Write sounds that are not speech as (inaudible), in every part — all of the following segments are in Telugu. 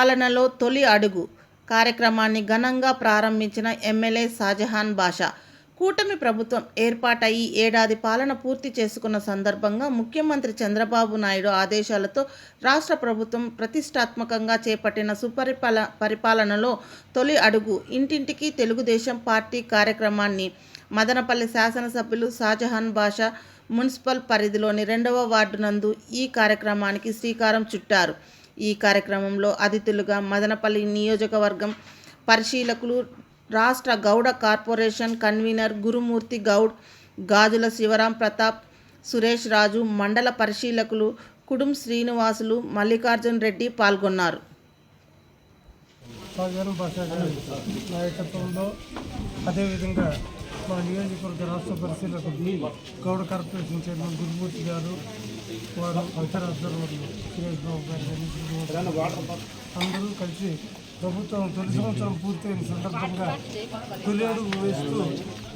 పాలనలో తొలి అడుగు. కార్యక్రమాన్ని ఘనంగా ప్రారంభించిన ఎమ్మెల్యే షాజహాన్ బాషా. కూటమి ప్రభుత్వం ఏర్పాటయి ఏడాది పాలన పూర్తి చేసుకున్న సందర్భంగా ముఖ్యమంత్రి చంద్రబాబు నాయుడు ఆదేశాలతో రాష్ట్ర ప్రభుత్వం ప్రతిష్టాత్మకంగా చేపట్టిన సుపరిపాల పరిపాలనలో తొలి అడుగు. ఇంటింటికి తెలుగుదేశం పార్టీ కార్యక్రమాన్ని మదనపల్లి శాసనసభ్యులు షాజహాన్ బాషా మున్సిపల్ పరిధిలోని రెండవ వార్డు నందు ఈ కార్యక్రమానికి శ్రీకారం చుట్టారు. ఈ కార్యక్రమంలో అతిథులుగా మదనపల్లి నియోజకవర్గం పరిశీలకులు రాష్ట్ర గౌడ కార్పొరేషన్ కన్వీనర్ గురుమూర్తి గౌడ్ గాజుల శివరాం ప్రతాప్ సురేష్ రాజు మండల పరిశీలకులు కుడుం శ్రీనివాసులు మల్లికార్జున్ రెడ్డి పాల్గొన్నారు. నాయకత్వంలో అదేవిధంగా మా నియోజకవర్గ రాష్ట్ర పరిశీలకులు గౌడ కార్పొరేషన్ చైర్మన్ గురుమూర్తి గారు వారు ఇతర అబ్జర్వర్లు అందరూ కలిసి ప్రభుత్వం తొలి సంవత్సరం పూర్తయిన సందర్భంగా తొలి అడుగు వేస్తూ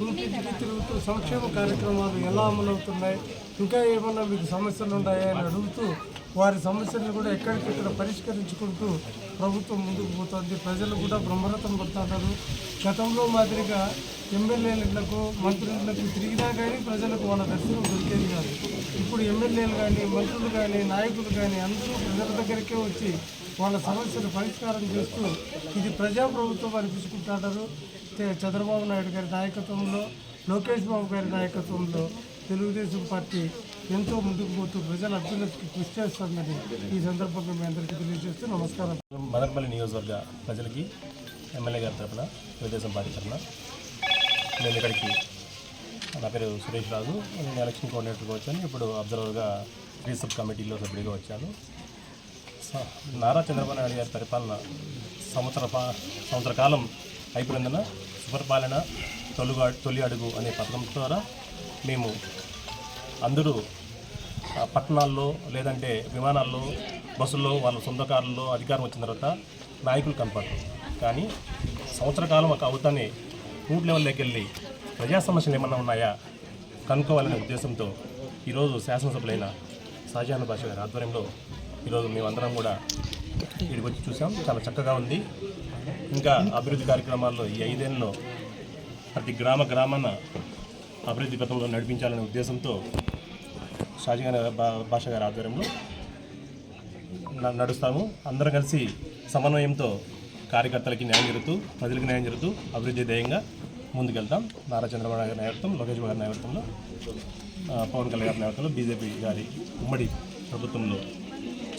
ఇంటింటికి తిరుగుతూ సంక్షేమ కార్యక్రమాలు ఎలా అమలవుతున్నాయి? ఇంకా ఏమన్నా మీకు సమస్యలు ఉన్నాయా అని అడుగుతూ వారి సమస్యలను కూడా ఎక్కడికక్కడ పరిష్కరించుకుంటూ ప్రభుత్వం ముందుకు పోతుంది. ప్రజలు కూడా బ్రహ్మరథం పడుతున్నారు గతంలో మాదిరిగా ఎమ్మెల్యేలకు మంత్రులకు తిరిగినా కానీ ప్రజలకు వాళ్ళ దర్శనం దొరికేది కాదు. ఇప్పుడు ఎమ్మెల్యేలు కానీ మంత్రులు కానీ నాయకులు కానీ అందరూ ప్రజల దగ్గరికే వచ్చి వాళ్ళ సమస్యలు పరిష్కారం చేస్తూ ఇది ప్రజాప్రభుత్వం అనిపించుకుంటున్నారు చంద్రబాబు నాయుడు గారి నాయకత్వంలో లోకేష్ బాబు గారి నాయకత్వంలో తెలుగుదేశం పార్టీ ఎంతో ముందుకు పోతూ ప్రజల అభ్యున్నతికి కృషి చేస్తుందని ఈ సందర్భంగా మీ అందరికీ తెలియజేస్తూ నమస్కారం. మదనపల్లి నియోజకవర్గ ప్రజలకి ఎమ్మెల్యే గారి తరఫున తెలుగుదేశం పార్టీ తరఫున నేను ఇక్కడికి నా పేరు సురేష్ రాజు. నేను ఎలక్షన్ కోఆర్డినేటర్గా వచ్చాను. ఇప్పుడు అబ్జర్వర్గా రీసెప్ కమిటీలో సభ్యుడిగా వచ్చాను. నారా చంద్రబాబు నాయుడు గారి పరిపాలన సంవత్సర సంవత్సర కాలం అయిపోయినందున సుపరిపాలన తొలుగా తొలి అడుగు అనే పథకం ద్వారా మేము అందరూ పట్టణాల్లో లేదంటే విమానాల్లో బస్సుల్లో వాళ్ళ సొంత కార్లలో అధికారం వచ్చిన తర్వాత నాయకులు కనపడరు. కానీ సంవత్సర కాలం ఒక అవుతానే రూట్ లెవెల్లోకి వెళ్ళి ప్రజా సమస్యలు ఏమన్నా ఉన్నాయా? కనుక్కోవాలనే ఉద్దేశంతో ఈరోజు శాసనసభ్యులైన సహజాన భాష గారి ఆధ్వర్యంలో ఈరోజు మేమందరం కూడా ఇక్కడికి వచ్చి చూసాం. చాలా చక్కగా ఉంది. ఇంకా అభివృద్ధి కార్యక్రమాల్లో ఈ ఐదేళ్ళలో ప్రతి గ్రామ గ్రామాన అభివృద్ధి పథంలో నడిపించాలనే ఉద్దేశంతో షాజహాన్ భాష గారి ఆధ్వర్యంలో నడుస్తాము. అందరం కలిసి సమన్వయంతో కార్యకర్తలకి న్యాయం జరుగుతూ ప్రజలకు న్యాయం జరుగుతూ అభివృద్ధి ధ్యేయంగా ముందుకెళ్తాం. నారా చంద్రబాబు గారి నాయకత్వం లోకేష్ గారి నాయకత్వంలో పవన్ కళ్యాణ్ గారి నాయకత్వంలో బీజేపీ గారి ఉమ్మడి ప్రభుత్వంలో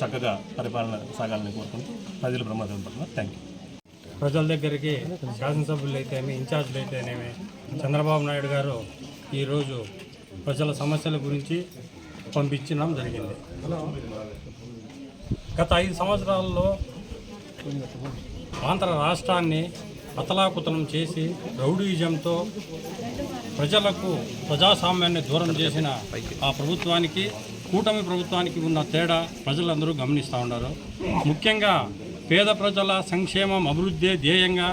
చక్కగా పరిపాలన సాగాలని కోరుకుంటూ ప్రజలు ప్రమాదం పడుతున్నారు. థ్యాంక్ యూ ప్రజల దగ్గరికి శాసనసభ్యులు అయితేనేమి ఇన్ఛార్జ్లు అయితేనేమి చంద్రబాబు నాయుడు గారు ఈరోజు ప్రజల సమస్యల గురించి పంపించడం జరిగింది. గత ఐదు సంవత్సరాల్లో ఆంధ్ర రాష్ట్రాన్ని అతలాకుతలం చేసి రౌడీజంతో ప్రజలకు ప్రజాస్వామ్యాన్ని దూరం చేసిన ఆ ప్రభుత్వానికి కూటమి ప్రభుత్వానికి ఉన్న తేడా ప్రజలందరూ గమనిస్తూ ఉన్నారు. ముఖ్యంగా పేద ప్రజల సంక్షేమం అభివృద్ధి ధ్యేయంగా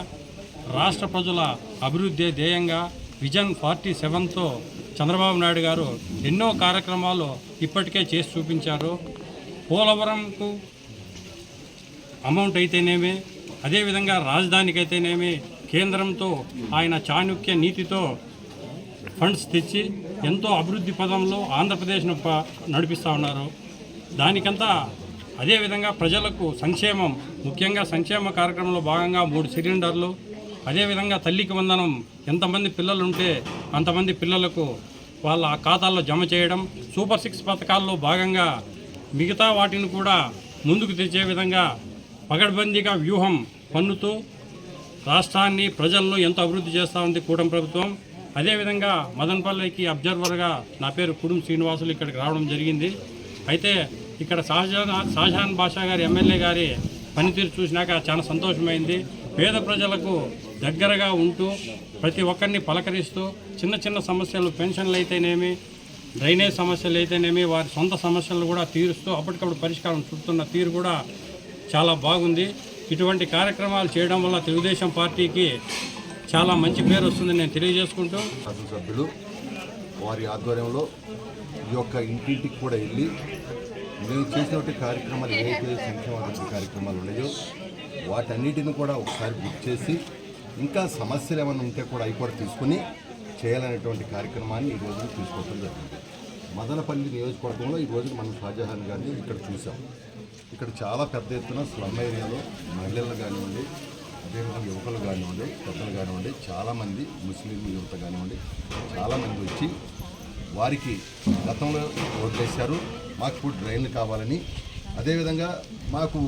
రాష్ట్ర ప్రజల అభివృద్ధి ధ్యేయంగా విజన్ ఫార్టీ సెవెన్తో చంద్రబాబు నాయుడు గారు ఎన్నో కార్యక్రమాలు ఇప్పటికే చేసి చూపించారు. పోలవరంకు అమౌంట్ అయితేనేమి అదేవిధంగా రాజధానికి అయితేనేమి కేంద్రంతో ఆయన చాణుక్య నీతితో ఫండ్స్ తెచ్చి ఎంతో అభివృద్ధి పదంలో ఆంధ్రప్రదేశ్ను ప- నడిపిస్తూ ఉన్నారు. దానికంతా అదేవిధంగా ప్రజలకు సంక్షేమం ముఖ్యంగా సంక్షేమ కార్యక్రమంలో భాగంగా మూడు సిలిండర్లు అదేవిధంగా తల్లికి వందనం ఎంతమంది పిల్లలు ఉంటే అంతమంది పిల్లలకు వాళ్ళ ఖాతాల్లో జమ చేయడం సూపర్ సిక్స్ పథకాల్లో భాగంగా మిగతా వాటిని కూడా ముందుకు తెచ్చే విధంగా పగడ్బందీగా వ్యూహం పన్నుతూ రాష్ట్రాన్ని ప్రజలను ఎంతో అభివృద్ధి చేస్తూ ఉంది కూటమి ప్రభుత్వం. అదేవిధంగా మదన్పల్లికి అబ్జర్వర్గా నా పేరు కుడుం శ్రీనివాసులు ఇక్కడికి రావడం జరిగింది. అయితే ఇక్కడ షాజహాన్ షాజహాన్ బాషా గారి ఎమ్మెల్యే గారి పనితీరు చూసినాక చాలా సంతోషమైంది. పేద ప్రజలకు దగ్గరగా ఉంటూ ప్రతి ఒక్కరిని పలకరిస్తూ చిన్న చిన్న సమస్యలు పెన్షన్లు అయితేనేమి డ్రైనేజ్ సమస్యలు అయితేనేమి వారి సొంత సమస్యలను కూడా తీరుస్తూ అప్పటికప్పుడు పరిష్కారం చూపుతున్న తీరు కూడా చాలా బాగుంది. ఇటువంటి కార్యక్రమాలు చేయడం వల్ల తెలుగుదేశం పార్టీకి చాలా మంచి పేరు వస్తుందని నేను తెలియజేసుకుంటూ. శాసనసభ్యులు వారి ఆధ్వర్యంలో ఈ యొక్క ఇంటింటికి కూడా వెళ్ళి మేము చేసినటువంటి కార్యక్రమాలు ఏవైతే సంక్షేమ కార్యక్రమాలు ఉన్నాయో వాటన్నిటిని కూడా ఒకసారి బుక్ చేసి ఇంకా సమస్యలు ఏమైనా ఉంటే కూడా అవి కూడా తీసుకుని చేయాలనేటువంటి కార్యక్రమాన్ని ఈ రోజున తీసుకోవడం జరిగింది. మదనపల్లి నియోజకవర్గంలో ఈ రోజు మనం షాజహాన్ గారిని ఇక్కడ చూసాం ఇక్కడ చాలా పెద్ద ఎత్తున స్లమ్ ఏరియాలో మహిళలు కానివ్వండి అదేవిధంగా యువకులు కానివ్వండి పెద్దలు కానివ్వండి చాలామంది ముస్లిం యువత కానివ్వండి చాలామంది వచ్చి వారికి గతంలో ఓట్లేశారు మాకు ఇప్పుడు డ్రైన్లు కావాలని అదేవిధంగా మాకు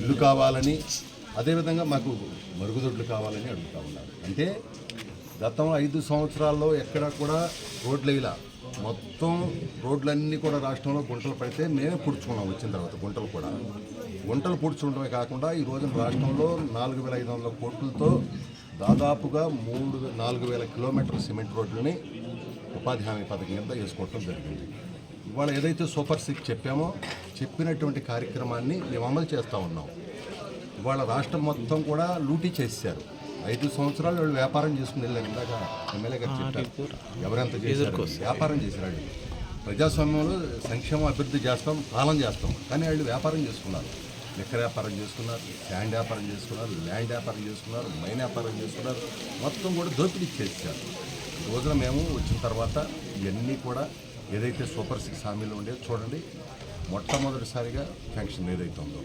ఇల్లు కావాలని అదేవిధంగా మాకు మరుగుదొడ్లు కావాలని అడుగుతూ ఉన్నారు. అంటే గతం ఐదు సంవత్సరాల్లో ఎక్కడ కూడా రోడ్లు ఇలా మొత్తం రోడ్లన్నీ కూడా రాష్ట్రంలో గుంటలు పడితే మేమే పుడుచుకున్నాం వచ్చిన తర్వాత గుంటలు కూడా. గుంటలు పుడుచుకోవడమే కాకుండా ఈ రోజున రాష్ట్రంలో నాలుగు వేల ఐదు వందల కోట్లతో దాదాపుగా మూడు నాలుగు వేల కిలోమీటర్ల సిమెంట్ రోడ్లని ఉపాధి హామీ పథకం కింద వేసుకోవటం జరిగింది. ఇవాళ ఏదైతే సూపర్ సిక్స్ చెప్పామో చెప్పినటువంటి కార్యక్రమాన్ని మేము అమలు చేస్తూ ఉన్నాం. ఇవాళ రాష్ట్రం మొత్తం కూడా లూటీ చేశారు. ఐదు సంవత్సరాలు వాళ్ళు వ్యాపారం చేసుకుని వెళ్ళారు. ఇందాక ఎమ్మెల్యే గారు చెప్పారు. ఎవరెంత చేశారు? వ్యాపారం చేశారు ప్రజాస్వామ్యంలో సంక్షేమ అభివృద్ధి చేస్తాం పాలన చేస్తాం. కానీ వాళ్ళు వ్యాపారం చేసుకున్నారు. లిక్కర్ వ్యాపారం చేసుకున్నారు శాండ్ వ్యాపారం చేసుకున్నారు ల్యాండ్ వ్యాపారం చేసుకున్నారు మైన్ వ్యాపారం చేసుకున్నారు మొత్తం కూడా దోపిడీ చేశారు. రోజున మేము వచ్చిన తర్వాత ఇవన్నీ కూడా ఏదైతే సూపర్ సిక్స్ హామీలు ఉండేది చూడండి మొట్టమొదటిసారిగా పెన్షన్ ఏదైతే ఉందో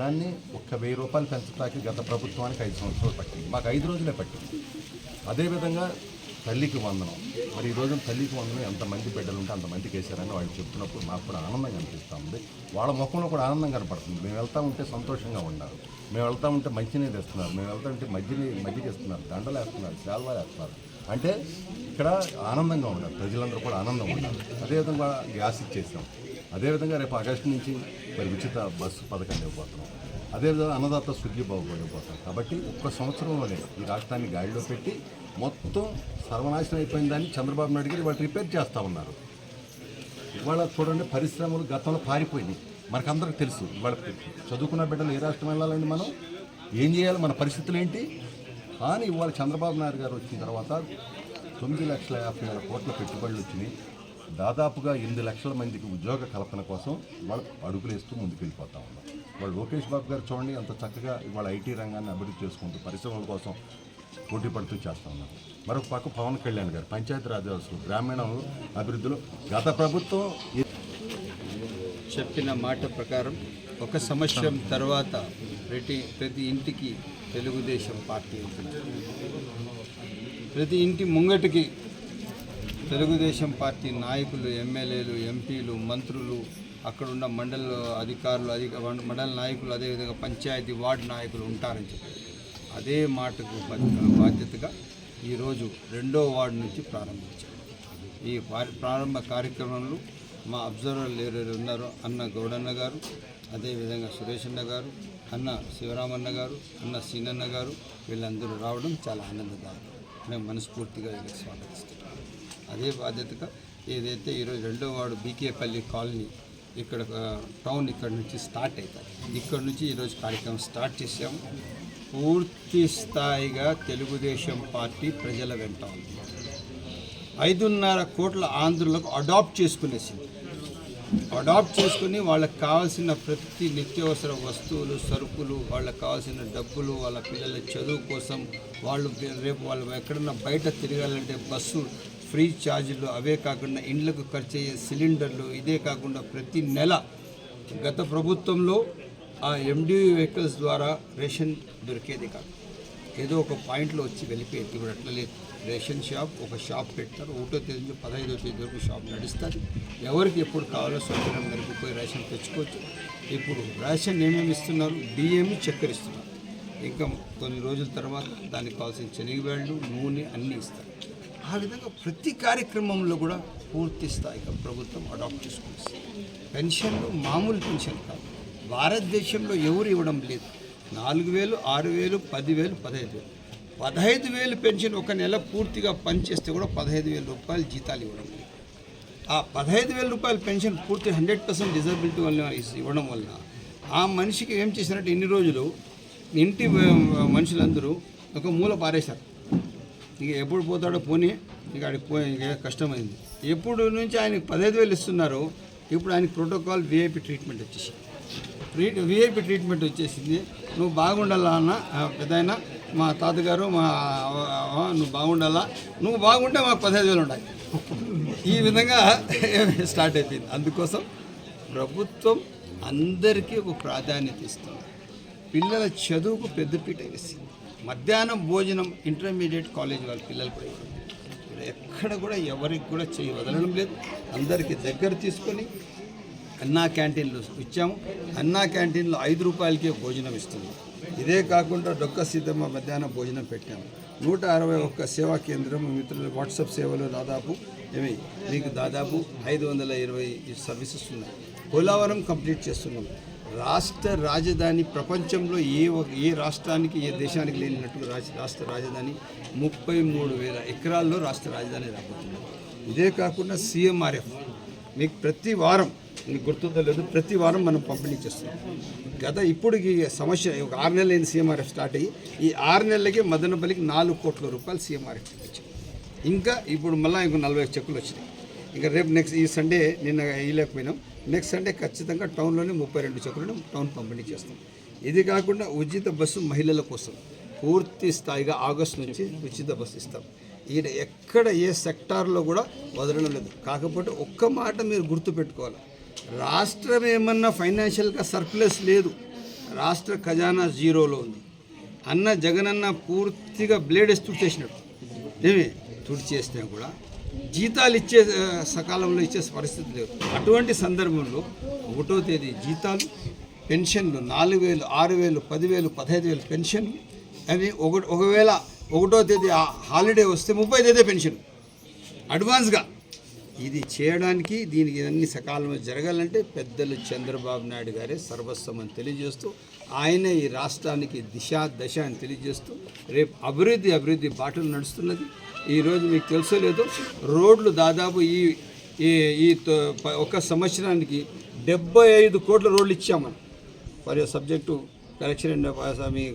దాన్ని ఒక్క వెయ్యి రూపాయలు పెంచడానికి గత ప్రభుత్వానికి ఐదు సంవత్సరాలు పట్టింది. మాకు ఐదు రోజులే పట్టింది. అదేవిధంగా తల్లికి వందనం. మరి ఈ రోజున తల్లికి వందనం ఎంతమంది బిడ్డలు ఉంటే అంతమందికి వేశారని వాళ్ళు చెప్తున్నప్పుడు మాకు కూడా ఆనందంగా కనిపిస్తుంది వాళ్ళ ముఖంలో కూడా ఆనందం కనపడుతుంది. మేము వెళ్తా ఉంటే సంతోషంగా ఉన్నారు. మేము వెళ్తా ఉంటే మంచినీరు ఇస్తున్నారు మేము వెళ్తా ఉంటే మజ్జిని మజ్జిగ ఇస్తున్నారు దండలు వేస్తున్నారు. శాల్వాలు వేస్తున్నారు. అంటే ఇక్కడ ఆనందంగా ఉన్నారు. ప్రజలందరూ కూడా ఆనందంగా ఉన్నారు. అదేవిధంగా గ్యాస్ ఇచ్చేసాం. అదేవిధంగా రేపు ఆగస్టు నుంచి మరి ఉచిత బస్సు పథకాన్ని ఇవ్వబోతున్నాం. అదేవిధంగా అన్నదాత స్విగ్గీ బాబు కాబట్టి ఒక్క సంవత్సరంలోనే ఈ రాష్ట్రాన్ని గాడిలో పెట్టి మొత్తం సర్వనాశనం అయిపోయిన దాన్ని చంద్రబాబు నాయుడు గారు వాళ్ళు రిపేర్ చేస్తూ ఉన్నారు. ఇవాళ చూడండి పరిశ్రమలు గతంలో పారిపోయినాయి. మనకందరికి తెలుసు ఇవాళ చదువుకున్న బిడ్డలు ఏ రాష్ట్రం వెళ్ళాలండి మనం? ఏం చేయాలి? మన పరిస్థితులు ఏంటి? కానీ ఇవాళ చంద్రబాబు నాయుడు గారు వచ్చిన తర్వాత తొమ్మిది లక్షల యాభై వేల కోట్ల పెట్టుబడులు వచ్చినాయి. దాదాపుగా ఎనిమిది లక్షల మందికి ఉద్యోగ కల్పన కోసం వాళ్ళు అడుగులేస్తూ ముందుకు వెళ్ళిపోతా ఉన్నారు. వాళ్ళు లోకేష్ బాబు గారు చూడండి అంత చక్కగా ఇవాళ ఐటీ రంగాన్ని అభివృద్ధి చేసుకుంటూ పరిశ్రమల కోసం పోటీ పడుతూ చేస్తూ ఉన్నారు. మరొక పక్క పవన్ కళ్యాణ్ గారు పంచాయతీ రాజ్ వ్యవస్థలు గ్రామీణ అభివృద్ధిలో గత ప్రభుత్వం చెప్పిన మాట ప్రకారం ఒక సంవత్సరం తర్వాత ప్రతి ప్రతి ఇంటికి తెలుగుదేశం పార్టీ ప్రతి ఇంటి ముంగటికి తెలుగుదేశం పార్టీ నాయకులు ఎమ్మెల్యేలు ఎంపీలు మంత్రులు అక్కడున్న మండల అధికారులు అధిక మండల నాయకులు అదేవిధంగా పంచాయతీ వార్డు నాయకులు ఉంటారని చెప్పి. అదే మాటకు బాధ్యతగా ఈరోజు రెండో వార్డు నుంచి ప్రారంభించారు. ఈ ప్రారంభ కార్యక్రమంలో మా అబ్జర్వర్లు ఎవరెవరు ఉన్నారో అన్న గౌడన్న గారు అదేవిధంగా సురేష్ అన్న గారు అన్న శివరామన్న గారు అన్న సీనన్న గారు వీళ్ళందరూ రావడం చాలా ఆనందదాయకం. మేము మనస్ఫూర్తిగా వీళ్ళకి స్వాగతిస్తున్నాం. అదే బాధ్యతగా ఏదైతే ఈరోజు రెండో వార్డు బీకేపల్లి కాలనీ ఇక్కడ టౌన్ ఇక్కడ నుంచి స్టార్ట్ అవుతుంది. ఇక్కడ నుంచి ఈరోజు కార్యక్రమం స్టార్ట్ చేసాం పూర్తి స్థాయిగా తెలుగుదేశం పార్టీ ప్రజల వెంట ఉంది. ఐదున్నర కోట్ల ఆంధ్రులకు అడాప్ట్ చేసుకునేసింది. అడాప్ట్ చేసుకుని వాళ్ళకి కావాల్సిన ప్రతి నిత్యావసర వస్తువులు సరుకులు వాళ్ళకి కావాల్సిన డబ్బులు వాళ్ళ పిల్లల చదువు కోసం వాళ్ళు రేపు వాళ్ళు ఎక్కడన్నా బయట తిరగాలంటే బస్సు ఫ్రీ ఛార్జీలు అవే కాకుండా ఇండ్లకు ఖర్చు అయ్యే సిలిండర్లు ఇదే కాకుండా ప్రతి నెల గత ప్రభుత్వంలో ఆ ఎండి వెహికల్స్ ద్వారా రేషన్ దొరికేది కాదు. ఏదో ఒక పాయింట్లో వచ్చి వెళ్ళిపోయేది. ఇప్పుడు అట్లా లేదు. రేషన్ షాప్ ఒక షాప్ పెడతారు. ఒకటో తేదీ నుంచి పదహైదో తేదీ వరకు షాప్ నడుస్తారు ఎవరికి ఎప్పుడు కావాలో సౌకర్యం మేరకు పోయి రేషన్ తెచ్చుకోవచ్చు. ఇప్పుడు రేషన్ ఏమేమి ఇస్తున్నారు? బియ్యం చక్కెర ఇస్తున్నారు. ఇంకా కొన్ని రోజుల తర్వాత దానికి కావాల్సిన శనగవేళ్ళు నూనె అన్నీ ఇస్తారు. ఆ విధంగా ప్రతి కార్యక్రమంలో కూడా పూర్తి స్థాయిగా ప్రభుత్వం అడాప్ట్ చేసుకుంది. పెన్షన్లు మామూలు పెన్షన్ కాదు. భారతదేశంలో ఎవరు ఇవ్వడం లేదు. నాలుగు వేలు ఆరు వేలు పదివేలు పదహైదు వేలు. పదహైదు వేలు పెన్షన్ ఒక నెల పూర్తిగా పనిచేస్తే కూడా పదహైదు వేల రూపాయలు జీతాలు ఇవ్వడం లేదు. ఆ పదహైదు వేల రూపాయల పెన్షన్ పూర్తి హండ్రెడ్ పర్సెంట్ డిజబిలిటీ వల్ల ఇవ్వడం వలన ఆ మనిషికి ఏం చేశారంటే ఇన్ని రోజులు ఇంటి మనుషులందరూ ఒక మూల పారేశారు. ఇక ఎప్పుడు పోతాడో పోనీ ఇక ఆడికి పోయి ఇక కష్టమైంది. ఎప్పుడు నుంచి ఆయనకి పదహైదు వేలు ఇస్తున్నారు ఇప్పుడు ఆయనకి ప్రోటోకాల్ విఐపి ట్రీట్మెంట్ వచ్చేసి ట్రీట్ విఐపి ట్రీట్మెంట్ వచ్చేసింది. నువ్వు బాగుండాలా అన్న పెద్ద మా తాతగారు మా నువ్వు బాగుండాలా? నువ్వు బాగుంటే మాకు పదహైదు వేలు ఉండాలి ఈ విధంగా (laughs) స్టార్ట్ అయిపోయింది. అందుకోసం ప్రభుత్వం అందరికీ ఒక ప్రాధాన్యత ఇస్తుంది. పిల్లల చదువుకు పెద్దపీట వేసింది. మధ్యాహ్నం భోజనం ఇంటర్మీడియట్ కాలేజ్ వాళ్ళ పిల్లలు కూడా ఎక్కడ కూడా ఎవరికి కూడా చేయి వదలడం లేదు. అందరికీ దగ్గర తీసుకొని అన్నా క్యాంటీన్లు ఇచ్చాము. అన్నా క్యాంటీన్లో ఐదు రూపాయలకే భోజనం ఇస్తుంది ఇదే కాకుండా డొక్క సీతమ్మ మధ్యాహ్నం భోజనం పెట్టాము. నూట అరవై ఒక్క సేవా కేంద్రం మిత్రులు వాట్సాప్ సేవలు దాదాపు ఏమి? మీకు దాదాపు ఐదు వందల ఇరవై సర్వీసెస్ ఉన్నాయి. పోలవరం కంప్లీట్ చేస్తున్నాం. రాష్ట్ర రాజధాని ప్రపంచంలో ఏ ఒక- ఏ రాష్ట్రానికి ఏ దేశానికి లేనట్టు రాష్ట్ర రాష్ట్ర రాజధాని ముప్పై మూడు వేల ఎకరాల్లో రాష్ట్ర రాజధాని రాబోతుంది. ఇదే కాకుండా సీఎంఆర్ఎఫ్. మీకు ప్రతి వారం మీకు గుర్తుందో లేదు ప్రతి వారం మనం పంపిణీ చేస్తున్నాం. గత ఇప్పుడు ఈ సమస్య ఒక ఆరు నెలలు అయిన సీఎంఆర్ఎఫ్ స్టార్ట్ అయ్యి ఈ ఆరు నెలలకే మదనపల్లికి నాలుగు కోట్ల రూపాయలు సీఎంఆర్ఎఫ్ ఇచ్చాం ఇంకా ఇప్పుడు మళ్ళీ ఇంకో నలభై చెక్కులు వచ్చినాయి. ఇంకా రేపు నెక్స్ట్ ఈ సండే నిన్న వేయలేకపోయినాం. నెక్స్ట్ సండే ఖచ్చితంగా టౌన్లోనే ముప్పై రెండు చక్రులను టౌన్ పంపిణీ చేస్తాం. ఇది కాకుండా ఉచిత బస్సు మహిళల కోసం పూర్తి స్థాయిగా ఆగస్టు నుంచి ఉచిత బస్సు ఇస్తాం. ఈడ ఎక్కడ ఏ సెక్టార్లో కూడా వదలడం లేదు. కాకపోతే ఒక్క మాట మీరు గుర్తుపెట్టుకోవాలి రాష్ట్రం ఏమన్నా ఫైనాన్షియల్గా సర్ప్లస్ లేదు. రాష్ట్ర ఖజానా జీరోలో ఉంది. అన్న జగనన్న పూర్తిగా బ్లేడ్ వేసి తుడిచేసినట్టు ఏమి? తుడిచేసినా కూడా జీతాలు ఇచ్చే సకాలంలో ఇచ్చే పరిస్థితి లేదు. అటువంటి సందర్భంలో ఒకటో తేదీ జీతాలు పెన్షన్లు నాలుగు వేలు ఆరు వేలు పదివేలు పదహైదు వేలు పెన్షన్ అవి ఒక ఒకవేళ ఒకటో తేదీ హాలిడే వస్తే ముప్పై తేదీ పెన్షన్. అడ్వాన్స్గా ఇది చేయడానికి దీనికి అన్ని సకాలంలో జరగాలంటే పెద్దలు చంద్రబాబు నాయుడు గారే సర్వస్వం అని తెలియజేస్తూ ఆయన ఈ రాష్ట్రానికి దిశ దశ అని తెలియజేస్తూ రేపు అభివృద్ధి అభివృద్ధి బాటలు నడుస్తున్నది. ఈరోజు మీకు తెలుసో లేదో రోడ్లు దాదాపు ఈ ఈ ఈ తో- ఒక సంవత్సరానికి డెబ్బై ఐదు కోట్ల రోడ్లు ఇచ్చామని. మరి సబ్జెక్టు కలెక్షన్ అండ్ మీ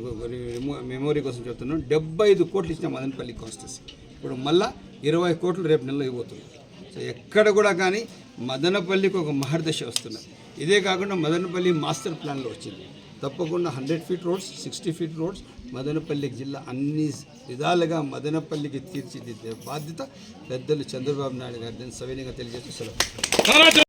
మెమోరీ కోసం చెప్తున్నాను డెబ్బై ఐదు కోట్లు ఇచ్చిన మదనపల్లి కాన్స్టిట్యూన్సీ. ఇప్పుడు మళ్ళా ఇరవై కోట్లు రేపు నెలలో ఇవ్వబోతున్నాం. సో ఎక్కడ కూడా కానీ మదనపల్లికి ఒక మహర్దశ వస్తున్నది. ఇదే కాకుండా మదనపల్లి మాస్టర్ ప్లాన్లో వచ్చింది. తప్పకుండా hundred feet roads sixty feet roads Madanapalle జిల్లా అన్ని విధాలుగా మదనపల్లికి తీర్చిదిద్దే బాధ్యత పెద్దలు చంద్రబాబు నాయుడు గారిని సవినీయంగా తెలియజేస్తూ సెలవు.